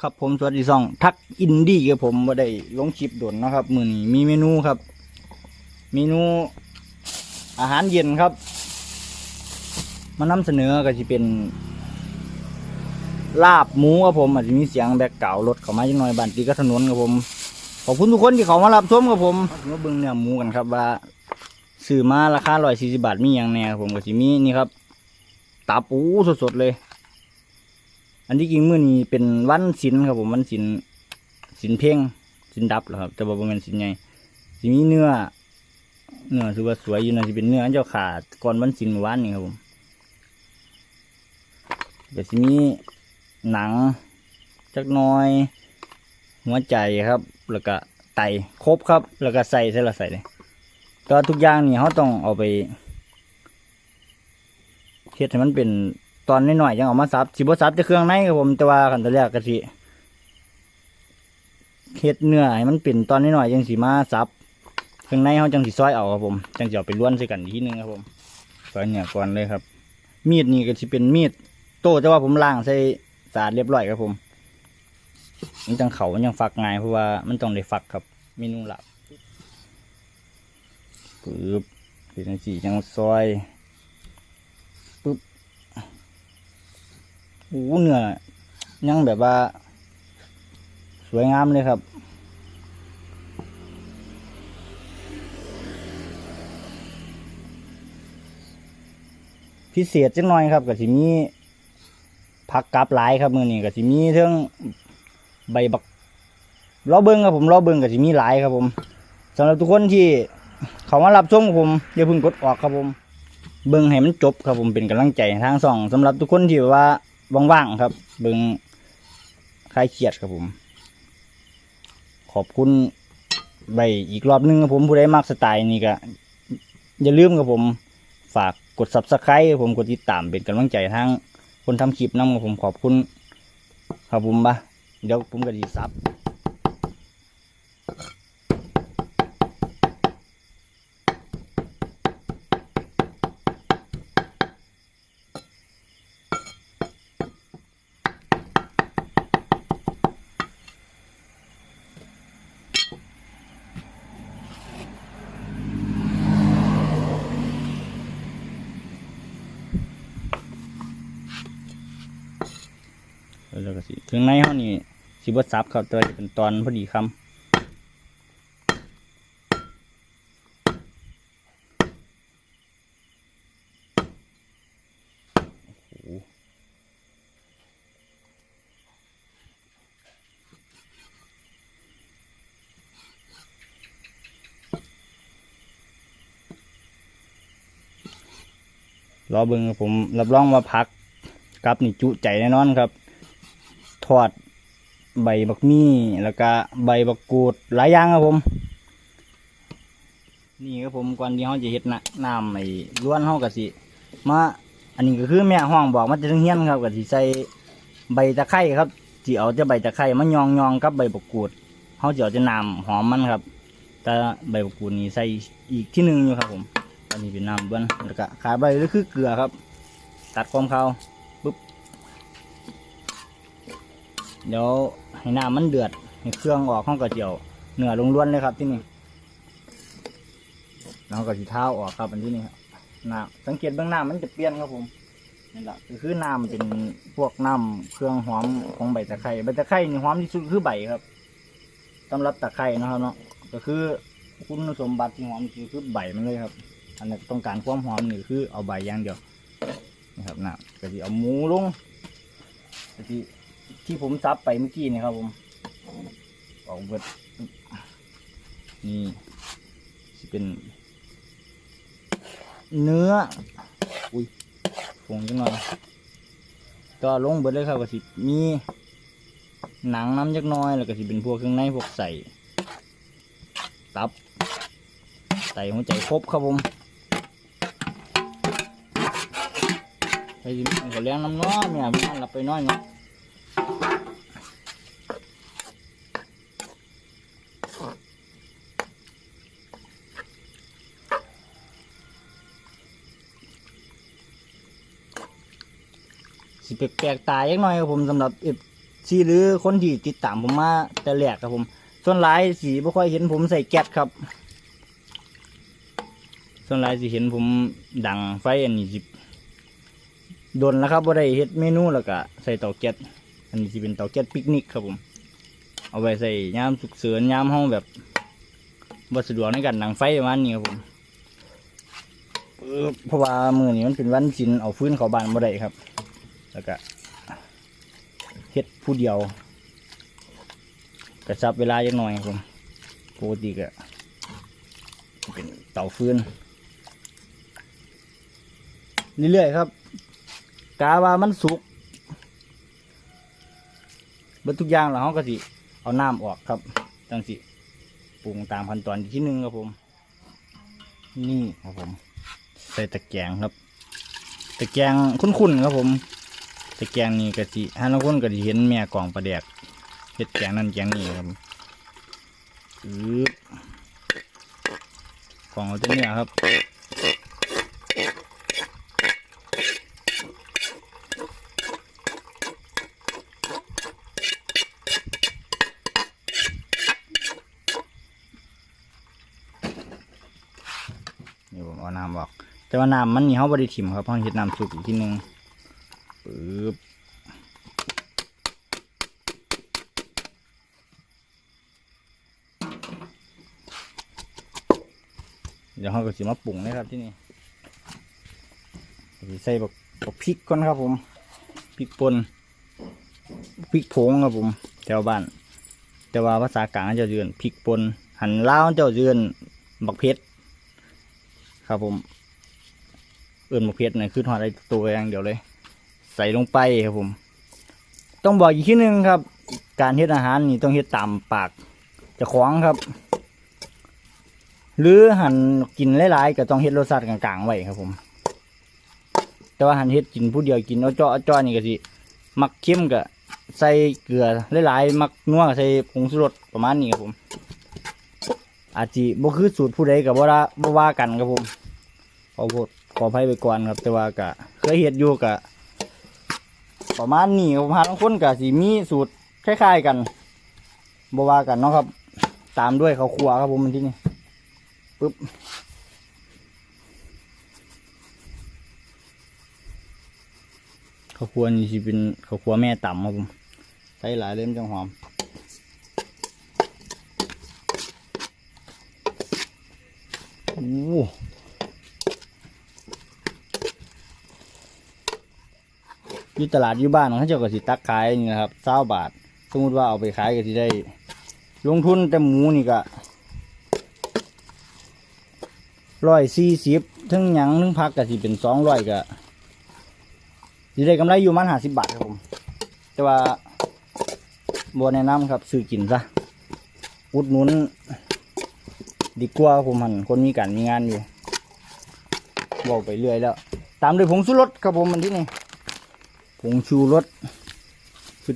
ครับผมสวัสดีซอง ทักอินดี้กับผมมาได้ลงคลิปด่วนนะครับมือนี้มีเมนูครับ เมนู อาหารเย็นครับ มานำเสนอก็จะเป็น ลาบหมูครับผมอาจจะมีเสียงแบกเก่ารถเข้ามาจังหน่อยบันตีก็ถนนครับผมขอบคุณทุกคนที่เขามารับชมครับผมมาเบิ่งเนื้อหมูกันครับว่าซื้อมาราคาร้อยสี่สิบาทมีอย่างแน่ครับผมก็สิมีนี่ครับตับอูสดๆเลย อันที่จริงมื้อนี้เป็นวันศิลครับผมวันศิลศิลเพ่งศิลดับเหรอครับแต่ว่าบ่แม่นศิลใหญ่สิมีเนื้อเนื้อถือว่าสวยอยู่นะสิเป็นเนื้ออันเจ้าขาดก่อนวันศิลเมื่อวานนี่ครับผมเดี๋ยวสิมีหนังจักน้อย หัวใจครับแล้วก็ไตครบครับ แล้วก็ใส่ใส่ละใส่เลยก็ทุกอย่างนี่เขาต้องเอาไปเฮ็ดให้มันเป็น ตอนน้อยๆยังเอามาซับสิบซับแต่เครื่องในครับผมแต่ว่าขั้นตอนแรกก็สิเฮ็ดเนื้อให้มันเป็นตอนน้อยๆยังสิมาซับเครื่องในเขาจังสิซอยเอาครับผมจังสิเอาไปล้วนใส่กันอีกทีหนึงครับผมซอยเนื้อก่อนเลยครับ มีดนี่ก็สิเป็นมีด โตแต่ว่าผมล้างใส่สะอาดเรียบร้อยครับผมมันจังเขามันยังฝักง่ายเพราะว่ามันต้องได้ฝักครับเมนูหลับปึ๊บเป็นสีจังซอยปึ๊บ โอ้เนื้อยังแบบว่า สวยงามเลยครับพิเศษจังหน่อยครับกับสิมีผักกาบหลายครับมือนี้กับสิมีเรื่องใบบักล้อเบิ้งครับผมล้อเบิ้งกับสิมีหลายครับผมสำหรับทุกคนที่เขามารับชมกับผมอย่าเพิ่งกดออกครับผม เบิ้งให้มันจบครับผมเป็นกำลังใจทางสองสำหรับทุกคนที่แบบว่า ว่างๆครับ เบิ้งคลายเครียดครับผม ขอบคุณใบอีกรอบหนึงครับผมผู้ใดมากสไตล์นี้ก็อย่าลืมครับผม ฝากกด subscribe ผมกดติดตามเป็นกำลังใจทั้งคนทำคลิปน้ำครับผมขอบคุณ ครับผมบะเดี๋ยวผมก็ดีซับแล้วก็สิถึงในห้องนี้ สิบซับครับต่ว่าจะเป็นตอนพอดีคำโอ้โหรอเบิ่งผมรับรองว่าพักกับนี่จุใจแน่นอนครับ ทอด ใบบักมี่แล้วก็ใบบักกูดหลายอย่างครับผม นี่ครับผมก่อนที่เขาจะเฮ็ดนะน้ำไอ้ล้วนเขากะสิมาอันนี้ก็คือแม่ห้องบอกมาจะทั้งเฮี้ยนครับกะสิใส่ใบตะไคร้ครับที่เอาจะใบตะไคร้มายองยองกับใบบักกูดเขาจะเอาจะน้ำหอมมันครับ แต่ใบบักกูดนี่ใส่อีกที่หนึ่งอยู่ครับผมอันนี้เป็นน้ำเบิ้ลแล้วก็ขาใบก็คือเกลือครับ ตัดความเขาว เดี๋ยวให้น้ำมันเดือดให้เครื่องออกห้องกระเจียวเนื้อลงล้วนเลยครับที่นี่แล้วก็สีเท้าออกครับอันที่นี่ครับน้ำสังเกตเบื้องหน้ามันจะเปลี่ยนครับผมนี่แหละคือน้ำเป็นพวกน้ำเครื่องหอมของใบตะไคร้ใบตะไคร้นี่หอมที่สุดคือใบครับสำหรับตะไคร้นะครับเนาะก็คือคุณสมบัติที่หอมที่สุดคือใบมันเลยครับ อันนี้ต้องการความหอมนี่คือเอาใบอย่างเดียวนี่ครับน้ำก็จะเอาหมูลงก็สิที่ ที่ผมซับไปเมื่อกี้นี่ครับผมออกเบิดนี่สิเป็น เนื้อ อุ้ยฟงจังหน่อยก็ลงเบิดเลยครับก็สิมีหนังน้ำจักหน้อย แล้วก็สิเป็นพวกเครื่องในพวกใส่ ตับ ใส่หัวใจครบครับผมใส่ก็เลี้ยงน้ำน้อยเนี่ยมันหลับไปน้อยเนาะ แปลกๆตายยักหน่อยครับผมสำหรับเอฟซีหรือคนที่ติดตามผมมาแต่แรกครับผม ส่วนหลายสีไม่ค่อยเห็นผมใส่แก๊สครับ ส่วนหลายสิเห็นผมดังไฟอันนี้สิโดนแล้วครับว่าได้เฮ็ดเมนูแล้วก็ใส่เตาแก๊สอันนี้สิเป็นเตาแก๊สปิกนิกครับผม เอาไว้ใส่ยามฉุกเฉินยามห้องแบบบ่สดวกในการดังไฟประมาณนี้ครับผมเพราะว่ามือนี้มันเป็นวันศิลเอาฟื้นเขาบานบ่ได้ครับ แล้วก็เฮ็ดผู้เดียวกระชับเวลาจักหน่อยครับผมปกติก็เป็นเตาฟืนเรื่อยๆครับกาว่ามันสุกเบิดทุกอย่างแล้วเขาก็สิเอาน้ำออกครับจังสิปรุงตามขั้นตอนที่หนึ่งครับผม นี่ครับผม ใส่ตะแกรงครับ ตะแกรงคุ้นๆครับผม ตะแกงนี่กะจิฮานาคนกะจิเห็นแม่กล่องปลาแดกเห็ดแกงนั่นแกงนี่ครับอืบกล่องเอาแต่เนื้อครับนี่ผมเอาน้ำออก แต่ว่าน้ำมันนี่เขาบริถิมครับเพราะเห็ดน้ำสุกอีกทีนึง ปึ๊บเดี๋ยวเขาก็สิมาปรุงนะครับที่นี่สใส่บกบกพริกก่อนครับผมพริกป่นพริกผงครับผมแถวบ้าน แต่ว่าภาษากลางเขาจะเรียนพริกป่นหันลาวเขาจะเรียนบักเพชรครับผม เอื่นมะเพชรเนี่ยคือทอดได้ตัวอย่างเดียวเลย ใส่ลงไปครับผม ต้องบอกอีกทีหนึ่งครับ การเฮ็ดอาหารนี่ต้องเฮ็ดตามปากจะคล้องครับ หรือหั่นกินหลายๆก็ต้องเฮ็ดรสชาติกลางๆไว้ครับผม แต่ว่าหั่นเฮ็ดกินผู้เดียวกินเอาจาะเอาจาะนี่ก็สิมักเค็มก็ใส่เกลือหลายๆมักนัวก็ใส่ผงชูรสประมาณนี้ครับผม อาจจะบ่คือสูตรผู้ใดกับบ่ละบ่ว่ากันครับผมขอโทษขออภัยไปก่อนครับ แต่ว่ากะเคยเฮ็ดอยู่กะ ประมาณนี้ครับผมหาบางคนกะสิมีสูตรคล้ายๆกันบว่ากันเนาะครับ ตามด้วยข้าวคั่วครับผมมันที่นี่ปึ๊บข้าวคั่วนี่สิเป็นข้าวคั่วแม่ต่ำครับผมใส่หลายเล่มจังหอมโอ้ อยู่ตลาดอยู่บ้านเขาเจ้าก็สิตักขายนี่นะครับเศร้าบาท สมมติว่าเอาไปขายก็สิได้ ลงทุนแต่หมูนี่ก็ร้อยสี่สิบทั้งหยังทั้งพักก็สิเป็นสองร้อยก็สิได้กำไรอยู่มันห้าสิบบาทครับผม แต่ว่าบัวแนะนำครับซื้อกินซะอุดหนุน ดีกว่าผมหันคนมีการมีงานอยู่บอกไปเรื่อยแล้ว ตามด้วยผงชูรสครับผมมันที่นี่ ผงชูรสคือ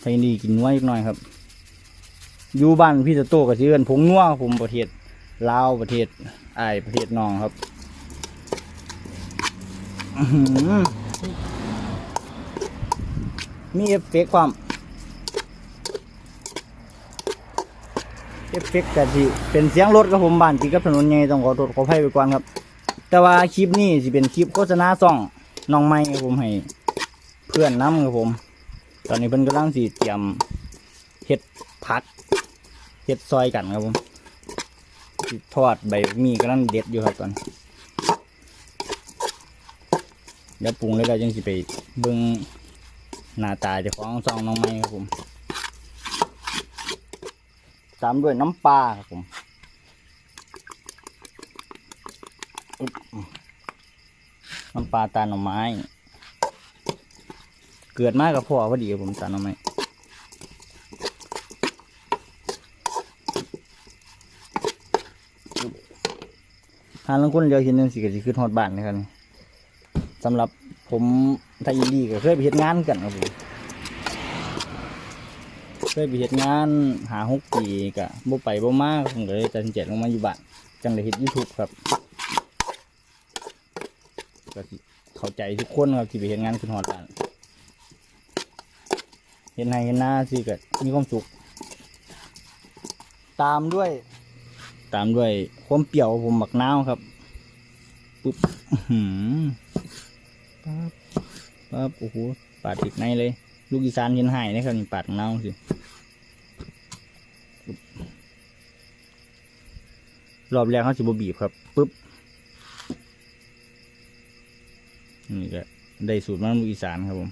ใส่นี่กินนัวอีกหน่อยครับ อยู่บ้านพี่ตะโตกับเชื่อนผงนัวผมประเทศลาวประเทศไอประเทศนองครับมีเอฟเฟกความเอฟเฟกต์กะสิเป็นเสียงรถครับผมบ้านติดกับถนนใหญ่ต้องขอโทษขออภัยไปก่อนครับ แต่ว่าคลิปนี้สิเป็นคลิปโฆษณาซ่อง น้องไม้ครับผมให้เพื่อนน้ำครับผม ตอนนี้เพิ่นกำลังสิเตรียมเฮ็ดผัดเฮ็ดซอยกันครับผมทอดใบมีกำลังเด็ดอยู่ครับตอนเดี๋ยวปรุงแล้วเราจังสิไปเบิ่งหน้าตาจ้าของซองน้องไม้ครับผม ตามด้วยน้ำปลาครับผมอ น้ำปลาตาหน่อไม้ เกิดมากกับพ่อพอดีกับผมตาหน่อไม้ทานลังคนเดียวเห็นนึ่งสิกสิขึ้นฮอดบ้านนะครับสำหรับผมไทยอินดีก็เคยไปเฮ็ดงานกันครับผมเคยไปเฮ็ดงานหาหกปีกะบ่ไปบ่มาผมก็เลยตัดสินใจลงมาอยู่บ้านจังได้เฮ็ด YouTube ครับ ก็สิถเข้าใจทุกคนครับที่ไปเห็นงานขึ้นหอดร้านเห็นให้เห็นหน้าสิก็มีความสุข ตามด้วย ตามด้วยความเปรี้ยวของผมหมักนาวครับปุ๊บอื้อหือปั๊บปั๊บโอ้โหปาดติดในเลย ลูกอีสานเห็นให้นะครับนี่ปาดหมักนาวสิปุ๊บรอบแรกเขาสิบบีบครับปุ๊บ นี่ก็ได้สูตรมันลูกอีสานครับผม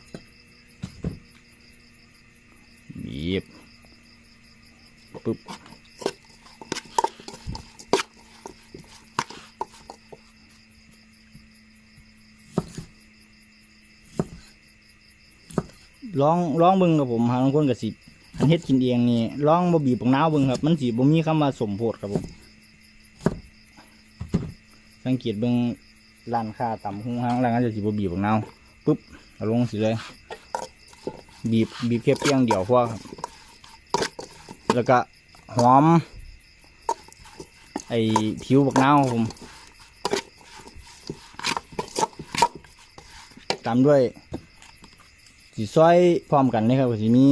บีบปุ๊บลองลองเบิ่งกับผมหาบางคนกับสิอันเฮ็ดกินเองนี่ลองบ่บีบบักนาวเบิ่งครับ มันสิบ่มีคำว่าสมโพธครับผม สังเกตเบิ่ง ร้านค้าตำหุ้งห้างร้านนั้นจะสิบบีบบักนาปุ๊บเอาลงสิเลย บีบบีบแค่เพียงเดียวพอครับแล้วก็หอม ไอ้ผิวบักนาวครับผมตามด้วยสีซอยพร้อมกันเลยครับสิมี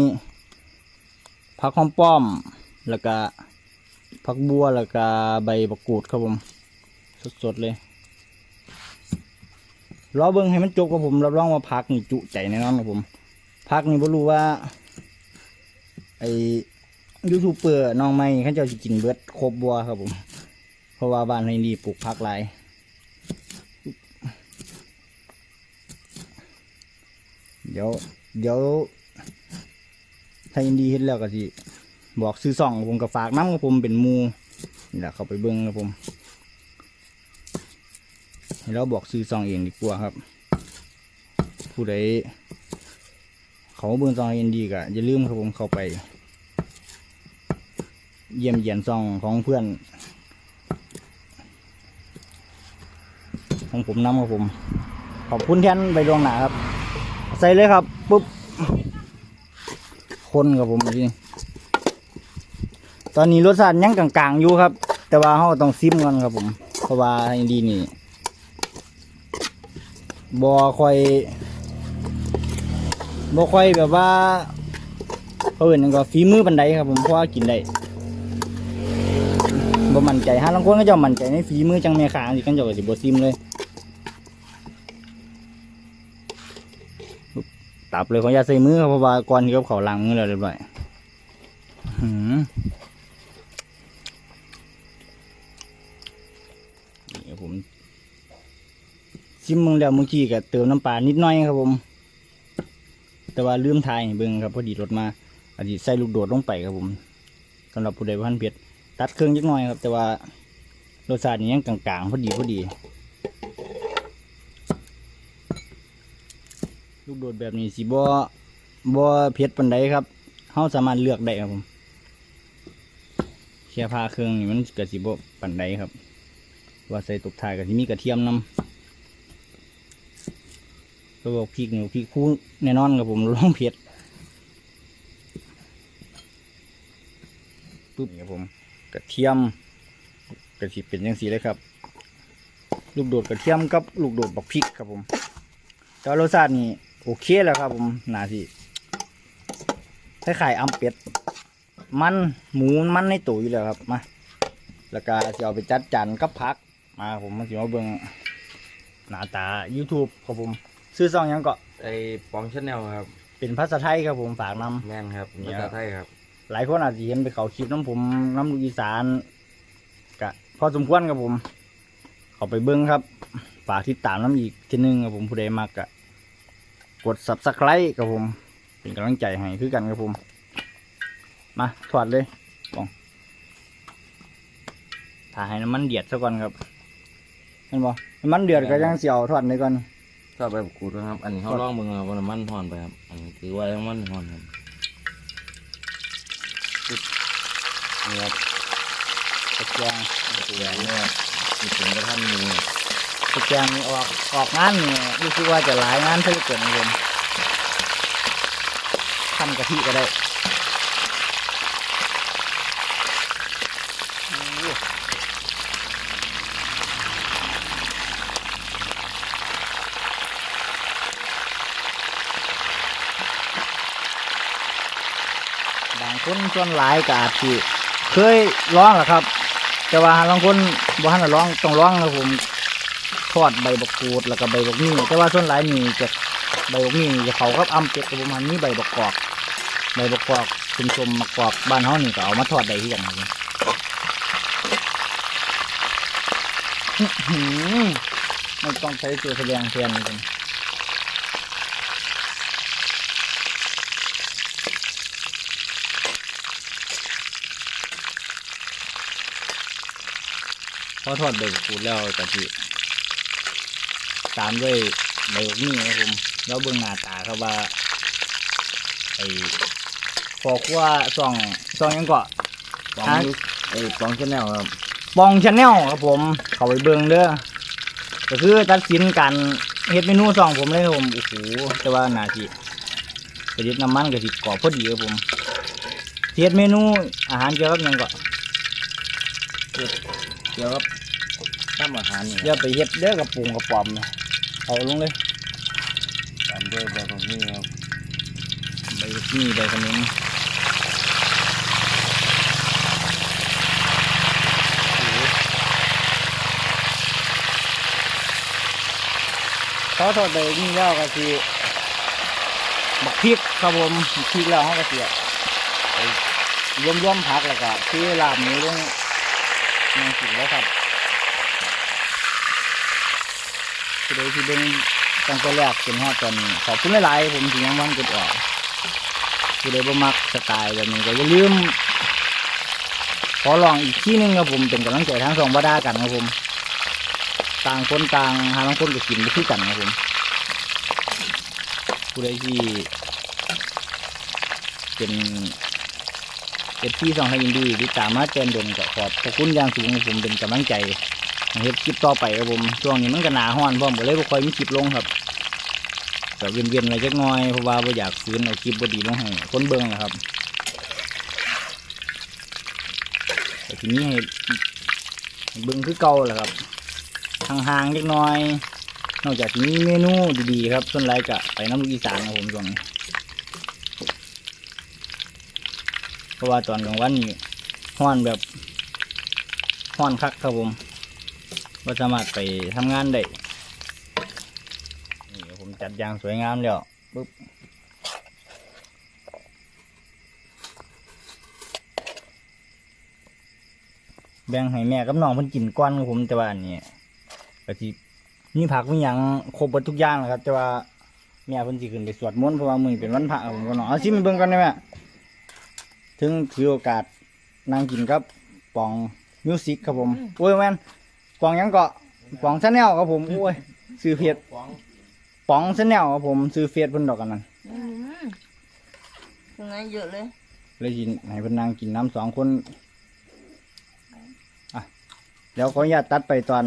ผักหอมป้อม แล้วก็ผักบัวแล้วก็ใบบักกูดครับผม สดๆเลย รอเบิ่งให้มันจบกับผมรับรองว่าพักนี่จุใจแน่นอนครับผมพักนี่บ่รู้ว่า ไอยูทูบเบอร์น้องใหม่เขาเจ้าสิกินเบิดครบบัวครับผม เพราะว่าบ้านในนี่ปลูกพักหลายเดี๋ยวเดี๋ยวถ้ายินดีเห็นแล้วก็สิบอกซื้อซองผมกับฝากน้ำกับผมเป็นมูนี่แหละเขาไปเบิ้งครับผม ให้เราบอกซื้อซองเองดีกว่าครับ ผู้ใดเขาเบิ้งซองยินดีก็อย่าลืมครับผมเข้าไป เยี่ยมเยียนซองของเพื่อน ของผมน้ำครับผม ขอบคุณแทนไปดวงหนาครับ ใส่เลยครับปุ๊บคนกับผมที่ตอนนี้รสชาติยังกลางๆอยู่ครับ แต่ว่าเราต้องซิมก่อนครับผม เพราะว่าอันดีนี่ บอคอยบอคอยแบบว่าเขาเห็นก็ฝีมือปันไดครับผมเพราะว่ากินได้บ่มั่นใจฮะบางคนก็จะมั่นใจในฝีมือจังเมียขาสิกันจ้าก็สิบ่ซิมเลยตับเลยขออย่าใส่มือครับเพราะว่าก่อนที่เขาเขาล้างมือแล้วเรียบร้อยหืม ชิมมึงแล้วเมื่อกี้ก็เติมน้ำปลานิดหน่อยครับผม แต่ว่าลืมทายเบิ่งครับพอดีรถมาอาจจะใส่ลูกโดดลงไปครับผมสำหรับผู้ใดพันเผ็ดตัดเครื่องจักหน่อยครับ แต่ว่ารสชาตินี่ยังกลางๆพอดีพอดี ลูกโดดแบบนี้สิบ่บ่เผ็ดปานใดครับเฮาสามารถเลือกได้ครับผมแค่พาเครื่องนี่มันก็สิบ่ปานใดครับ ว่าใส่ตกทายก็สิมีกระเทียมนำ ก็บอกพริกนี่พริกคู่แน่นอนครับผมลองเผ็ดปุ๊บนี่ครับผมกระเทียมกระสิเป็นจังซี่เลยครับ ลูกโดดกระเทียมกับลูกโดดบักพริกครับผมแต่รสชาตินี่โอเคแล้วครับผมหนาสิคล้ายๆอำเป็ดมันหมูมันในตู้อยู่แล้วครับมาแล้วก็จะเอาไปจัดจานกับผักมาผมมาสิมาเบิ่งหน้าตา YouTube ครับผม ซื้อซองหยังก็ไอ้ปองชาแนลครับเป็นภาษาไทยครับผมฝากนำ แม่นครับเนี่ภายษาไทยครับ หลายคนอาจจะเห็นไปเขาคลิปน้ำผมน้ำลูกอีสานกะพอสมควรครับผม เขาไปเบิ้งครับ ฝากติดตามน้ำอีกทีหนึงครับผมผู้ใดมากกะกด subscribe ครับผม เป็นกำลังใจให้คือกันครับผม มาถอดเลยปองถ่ายให้น้ำมันเดือดซะก่อนครับเห็นบ่น้ำมันเดือดก็ยังเสียวถอดเลยก่อน ชอบไปกูดนะครับ อันนี้เขาครับลองเบิ่งเอาว่าน้ำมันห่อนไปครับ อันนี้คือว่าน้ำมันห่อนครับนี่ครับตะเกียงตัวเนี่ยมีถึงกระทั่งมือตะเกียงนี่ออกออกงานนี่รู้สึกว่าจะหลายงานเท่าเกินเลยทำกะทิก็ได้ ส่วนหลายก็อาจสิเคยร้องแหละครับ แต่ว่าบางคนบ่ทันร้องต้องร้องครับผมทอดใบบักกูดแล้วก็ใบบักมี่แต่ว่าส่วนหลายนี่จะใบบักมี่นี่จะเขากับอำเป็ดกับผมมันมีใบบักกอกใบบักกอกชุมชมมะกอกบ้านเฮานี่ก็เอามาทอดได้ที่กันครับไม่ต้องใช้ตัวแสดงแทนเลย อทอดใบมะกรูดแล้วกะทิตามด้วยใบบักมี่ครับผมแล้วเบิ่งหน้าตาครับว่าไอ้พอครัวซองซองหยังเกาะปองอะยุไอ้ปองชาแนลครับปองชาแนลครับผม เข้าไปเบิ่งเด้อก็คือตัดสินการเฮ็ดเมนูซองผมเลยครับผมโอ้โหแต่ว่านาทีกระดิบน้ำมันกระดิบกรอบพอดีครับผมเฮ็ดเมนูอาหารเกี่ยวกับหยังเกาะเกี่ยวกับทำอาหารนี่อย่าไปเฮ็ดเด้อกับปรุงกับปอมนะเอาลงเลยตามด้วยใบบักมี่ครับใบนี่ใบขมิ้นเขาทอดใบนี่แล้วก็สิบักพริกครับผมบักพริกแล้วเขาก็เสียไปรวมๆผักแล้วก็ที่ลาบหมูลงนางกินแล้วครับ คือโดที่เบิ่งตั้งแต่แรกจนฮอดตอนนี้ขอบคุณหลายๆผมที่ยังมันกดออกคือได้บ่มักสไตล์แบบนี้ก็อย่าลืมขอลองอีกที่นึงครับผมเป็นกำลังใจทั้งสองบาดากันครับผม ต่างคนต่างหาบางคนก็กินไปที่กันครับผมผู้ใดที่เป็นเอฟซีสองให้ยินดีที่ตามมาแจนดนก็ขอบพระคุณอย่างสูงผมเป็นกำลังใจ เฮ็ดคลิปต่อไปครับผมช่วงนี้มันก็หนาห้อนพร้อมก็เลยบ่ค่อยมีคลิปลงครับก็เวียนๆอะไรจักหน่อยเพราะว่าบ่อยากฟื้นเอาคลิปบ่ดีลงให้คนเบิ่งนะครับแต่ทีนี้ให้เบิ่งคือเก่าแหละครับห่างๆเล็กน้อย นอกจากที่มีเมนูดีๆครับส่วนไรก็ไปน้ำลูกอีสานครับผมช่วงนี้เพราะว่าตอนกลางวันนี่ห้อนแบบห้อนคักครับผม ว่าสามารถไปทำงานได้นี่ผมจัดอย่างสวยงามแล้วปุ๊บแบ่งให้แม่กับน้องเพิ่นกินก้อนครับผมแต่ว่านี้ก็สิมีผักมีหยังครบหมดทุกอย่างนะครับ แต่ว่าแม่เพิ่นสิขึ้นไปสวดมนต์เพราะว่ามื้อนี้เป็นวันพระครับผมก็น้องเอาซิมาเบิ่งกันได้ไหมถึงถือโอกาสนั่งกินกับปองมิวสิกครับผมโอ้ยแม่น ปองหยังเกาะปองชาแนลครับผมโอ้ยซื้อเพจปองป๋องชาแนลครับผมซื้อเฟซเพิ่นดอกกันนั่นอืมตรงนั้นเยอะเลยเลยกินให้เพิ่นนั่งกินน้ำสองคนอะเดี๋ยวขออนุญาตตัดไปตอน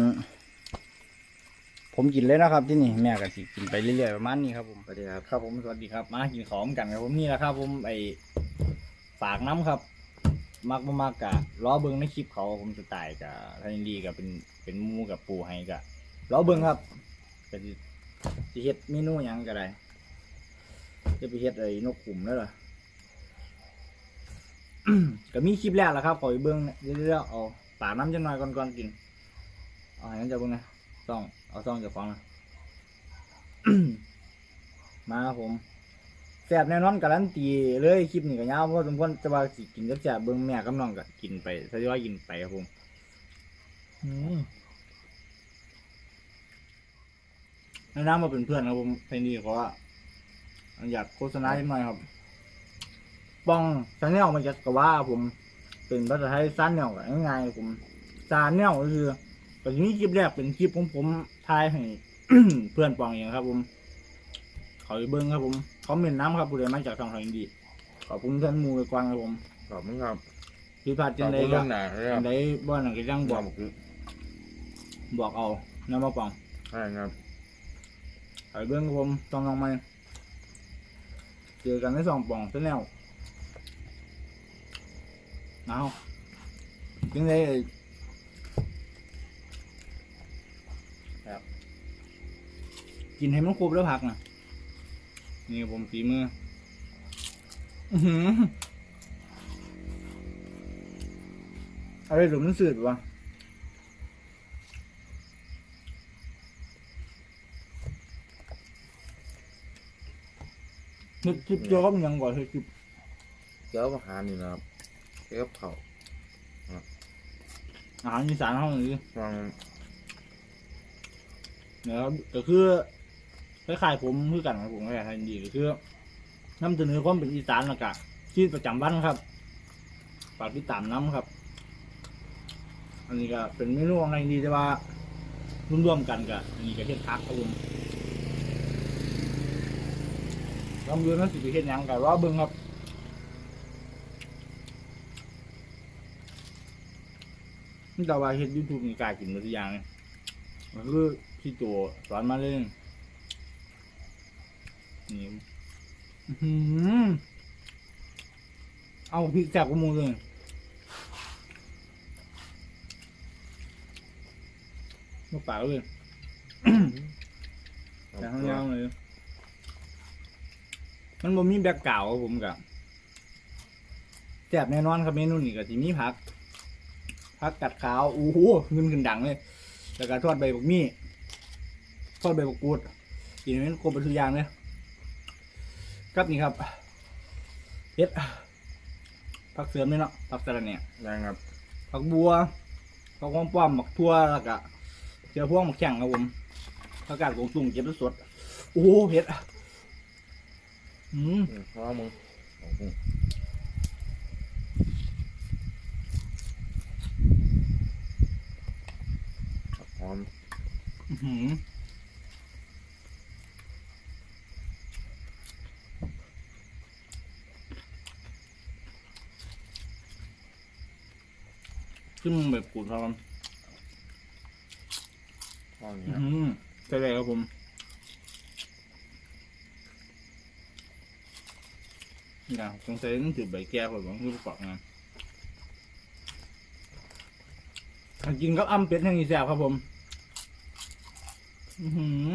ผมกินเลยนะครับที่นี่แม่ก็สิกินไปเรื่อยๆประมาณนี้ครับผมสวัสดีครับครับผมสวัสดีครับมากินของกันครับผมนี่แหละครับผมไอฝากน้ำครับ มักบ่มักกะล้อเบิ้งในคลิปเขาผมสไตล์กะทันดีกับเป็น เป็นหมูกับปูให้กะล้อเบิ้งครับก็สิสิเฮ็ดเมนูหยังก็ได้จะไปเฮ็ดไอ้นกขุมแล้วเหรอ ก็มีคลิปแรกแหละครับขอไปเบิ้งเรื่อยๆเอาปากน้ำจังหน่อยก่อนก่อนกินเอาให้นั่นจะเบิ้งนะต้องเอาต้องจากฟังนะ มาครับผมแซ่บแน่นอนการันตีเลยคลิปนี้ก็ยาวเพราะสมควรจะว่าสิกินจะแซ่บๆเบิ้งแม่กับน้องก็กินไปทยอยกินไปครับผมอืม แนะนำมาเป็นเพื่อนครับผมเพนี่เพราะว่าอยากโฆษณาจังหน่อยครับปองซาแนลมันจะกว่าผมเป็นภาษาไทยซาแนลก็ง่ายๆผมซาแนลก็คือตอนนี้คลิปแรกเป็นคลิปของผมถ่ายให้เพื่อนปองเองครับ ผมเขาไปเบิ้งครับผมเขาเมนต์น้ำครับผู้ใดมาจากทางทางอินดีขอบคุณท่านหมูไปกวางครับผมขอบคุณครับพี่พัดขจัอบงไดคุณก็เรื่องหนาเลยคจัรับงไดบ้านหนังก็ยังบบออกกคือ บอกเอาน้ำมาปองใช่ครับเขาไปเบิ้งครับผมต้องลองมาเจอกันในสองปองซาแนลเอาจังไดกินให้มันครบแล้วผักนะนี่ผมฝีมืออื้อหืออะไรหรือมันสืดวะ นึกคลิปเจอก็ยังก่อนคือคลิปเจ้าอาหารนี่นะครับเจ้าเผาอาหารอีสานเขาหน่อยดิฟังนะครับก็คือคล้ายๆผมคือกันครับผมคล้ายๆไทยดีก็คือน้ำเสนอความเป็นอีสานและกะชีวิตประจำวันครับฝากติดตามน้ำครับ อันนี้ก็เป็นเมนูอะไรดีแต่ว่าร่วมๆกันกับอันนี้ก็เฮ็ดพักครับผม ลองดูนะสิไปเฮ็ดหยังกันว่าเบิ่งครับนี่แต่ว่าเฮ็ดยูทูบนี่กล้ากินหมดทุกอย่างเลยมันคือพี่ตัวสอนมาเลยนี่อื้อหือเอาพริกแซ่บกับหมูเลยมาปากเลย แต่ข้างล่างเลย มันบ่มีแบกเก่าวครับผมกับแซ่บแน่นอนครับเมนูนี้ก็สิมีผักผักกัดขาวโอ้โหเงินขึ้นดังเลย แล้วก็ทอดใบบักมี่ทอดใบบักกูดกินเป็นครบเป็นทุกอย่างเลยครับนี่ครับเฮ็ดผักเสริมนี่เนาะผักสะระแหน่นะครับผักบัวผักหอมป้อมผักทั่วแล้วก็เจียวพวงผักแข็งครับผมผักกาดกงตุ่งเก็บสดๆโอ้โหเผ็ด อืมอืมเพราะว่ามึงโอ้โหหอมอื้อหือซึ่งแบบกูดครับหอมอืเนี่ยมใช่เลยครับผม นะสงสัยต้องจุดใบแก้วผมคือประกอบงานกินกับอ้ำเป็ดแห้งอีแซ่บครับผม อือหือ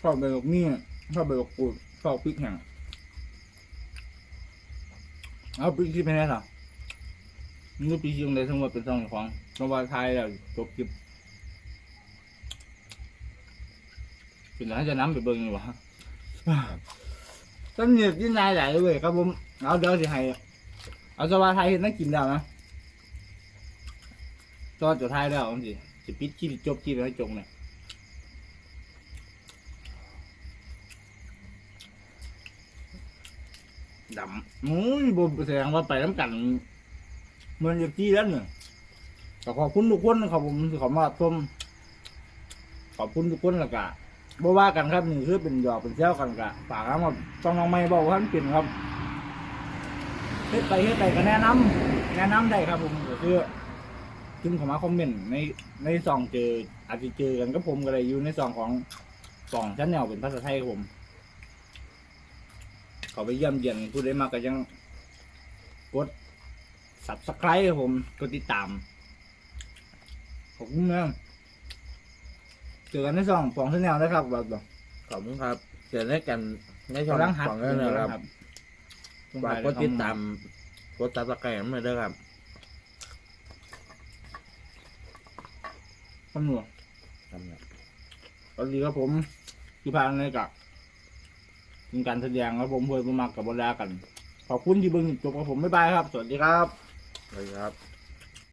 ชอบใบบอกนี่ชอบใบบกกูดชอบพริกแห้งเอาพริกที่เป็นไงล่ะนี่ปียังไงทั้งหมดเป็นสองของเพราะว่าไทยแล้วจบคลิปเป็นอะไรจะน้ำไปเบิ่งอยู่วะ ต้นเหนียบที่นายใหญ่เลยครับผมเอาเดี๋ยวสิให้เอาสวาไทยเห็นนักกินแล้วนะตอนจะไทยแล้วสิจะปิดคลิปจบคลิปให้จงเนี่ยดำมุ้ยบแสดงว่าไปน้ำกันเหมือนอย่างที่แล้วเนี่ยขอบคุณทุกคนนะครับผมที่เขอมาชมขอบคุณทุกคนละกะ บ่ว่ากันครับนี่คือเป็นหยอกเป็นเจ้ากันกะปากครับต้องน้องไม่บอกว่ามันเป็นครับเฮ็ดไปเฮ็ดไปก็แนะนำแนะนำได้ครับผมก็คือขึ้นเข้ามาคอมเมนต์ในในซองเจออาจจะเจอกันกับผมก็ได้อยู่ในซองของสองชั้นแนวเป็นภาษาไทยครับผมเขาไปเยี่ยมเยียนผู้ใดมาก็ยังกด subscribe ครับผมกดติดตามขอบคุณนะ เจอกันในช่องฟองชาแนลนะครับแบบแบบขอบคุณครับเจอได้กันในช่องกำลังหัดของนั่นนะครับครับฝากกดติดตามกดตับตะไคร้มาด้วยครับตำรวจครับเนี่ยสวัสดีครับผมที่พานในกับเป็นการแสดงครับผมเพื่อนมากับบรรดากัน ขอบคุณที่เบิ่งจนจบกับผมบ๊ายบายครับ สวัสดีครับ สวัสดีครับ